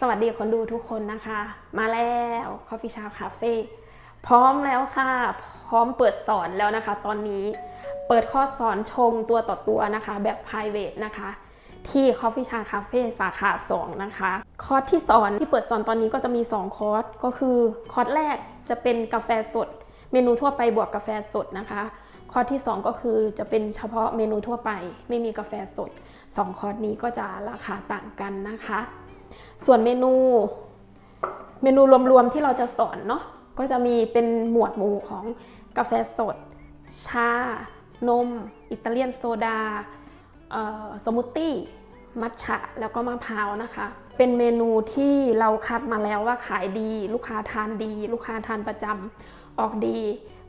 สวัสดีคนดูทุกคนนะคะ มาแล้ว Coffee Shop Cafe พร้อมแล้วค่ะ พร้อมเปิดสอนแล้วนะคะ ตอนนี้เปิดคอร์สสอนชงตัวต่อตัวนะคะ แบบ private นะคะ ที่ Coffee Shop Cafe สาขา 2 นะคะ คอร์สที่สอนที่เปิดสอนตอนนี้ก็จะมี 2 คอร์สก็คือ คอร์สแรกจะเป็นกาแฟสด เมนูทั่วไปบวกกาแฟสดนะคะ คอร์สที่ 2 ก็คือจะเป็นเฉพาะเมนูทั่วไป ไม่มีกาแฟสด 2 คอร์สนี้ก็จะราคาต่างกันนะคะ ส่วนเมนู เมนูรวมๆที่เราจะสอนเนาะก็จะมีเป็นหมวดหมู่ของกาแฟสด ชา นม อิตาเลียนโซดาสมูทตี้มัทฉะแล้วก็มะพร้าวนะคะ เป็นเมนูที่เราคัดมาแล้วว่าขายดี ลูกค้าทานดี ลูกค้าทานประจำออกดี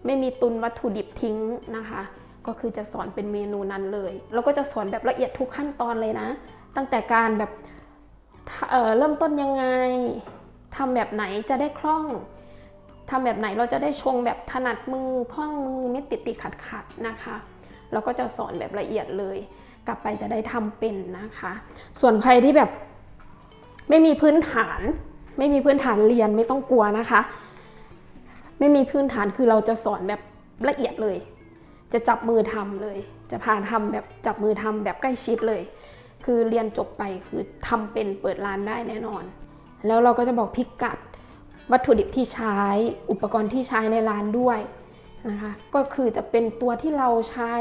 ไม่มีตุนวัตถุดิบทิ้งนะคะ ก็คือจะสอนเป็นเมนูนั้นเลย แล้วก็จะสอนแบบละเอียดทุกขั้นตอนเลยนะ ตั้งแต่การแบบ เเริ่มต้นยังไงทำแบบไหนจะได้คล่องทำแบบไหนเราจะได้ชงแบบถนัดมือคล่องมือไม่ติดติดขัดขัดๆนะคะ เราก็จะสอนแบบละเอียดเลย กลับไปจะได้ทำเป็นนะคะ ส่วนใครที่แบบไม่มีพื้นฐาน ไม่มีพื้นฐานเรียนไม่ต้องกลัวนะคะ ไม่มีพื้นฐานคือเราจะสอนแบบละเอียดเลย จะจับมือทำเลย จะพาทำแบบจับมือทำแบบใกล้ชิดเลย คือเรียนจบไปคือทำเป็นเปิดร้านได้แน่นอน แล้วเราก็จะบอกพิกัด วัตถุดิบที่ใช้ อุปกรณ์ที่ใช้ในร้านด้วยนะคะ ก็คือจะเป็นตัวที่เราใช้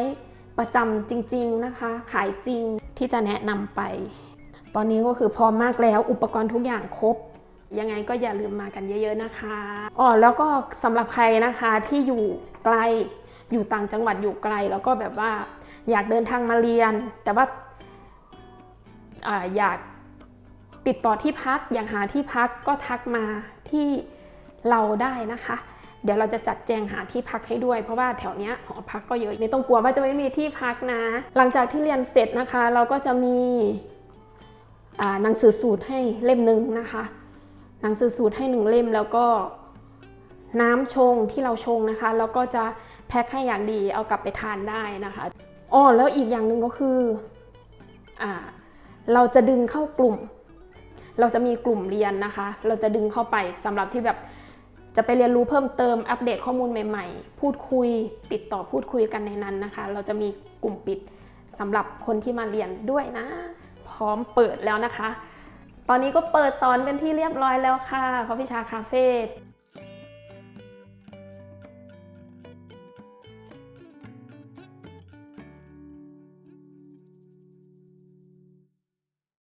ประจำจริง ๆนะคะ ขายจริงที่จะแนะนำไป ตอนนี้ก็คือพร้อมมากแล้วอุปกรณ์ทุกอย่างครบ ยังไงก็อย่าลืมมากันเยอะๆนะคะอ๋อแล้วก็สำหรับใครนะคะที่อยู่ไกลอยู่ต่างจังหวัดอยู่ไกล แล้วก็แบบว่าอยากเดินทางมาเรียน แต่ว่า อยากติดต่อที่พักอยากหาที่พักก็ทักมาที่เราได้นะคะ เดี๋ยวเราจะจัดแจงหาที่พักให้ด้วย เพราะว่าแถวเนี้ยหอพักก็เยอะไม่ต้องกลัวว่าจะไม่มีที่พักนะ หลังจากที่เรียนเสร็จนะคะ เราก็จะมีหนังสือสูตรให้เล่มหนึ่งนะคะ หนังสือสูตรให้หนึ่งเล่มแล้วก็น้ำชงที่เราชงนะคะ แล้วก็จะแพ็คให้อย่างดีเอากลับไปทานได้นะคะอ๋อแล้วอีกอย่างหนึ่งก็คืออ่า เราจะดึงเข้ากลุ่ม เราจะมีกลุ่มเรียนนะคะ เราจะดึงเข้าไปสำหรับที่แบบจะไปเรียนรู้เพิ่มเติมอัปเดตข้อมูลใหม่ ๆ พูดคุยติดต่อพูดคุยกันในนั้นนะคะ เราจะมีกลุ่มปิดสำหรับคนที่มาเรียนด้วยนะ พร้อมเปิดแล้วนะคะ ตอนนี้ก็เปิดสอนเป็นที่เรียบร้อยแล้วค่ะคอฟฟิชาคาเฟ่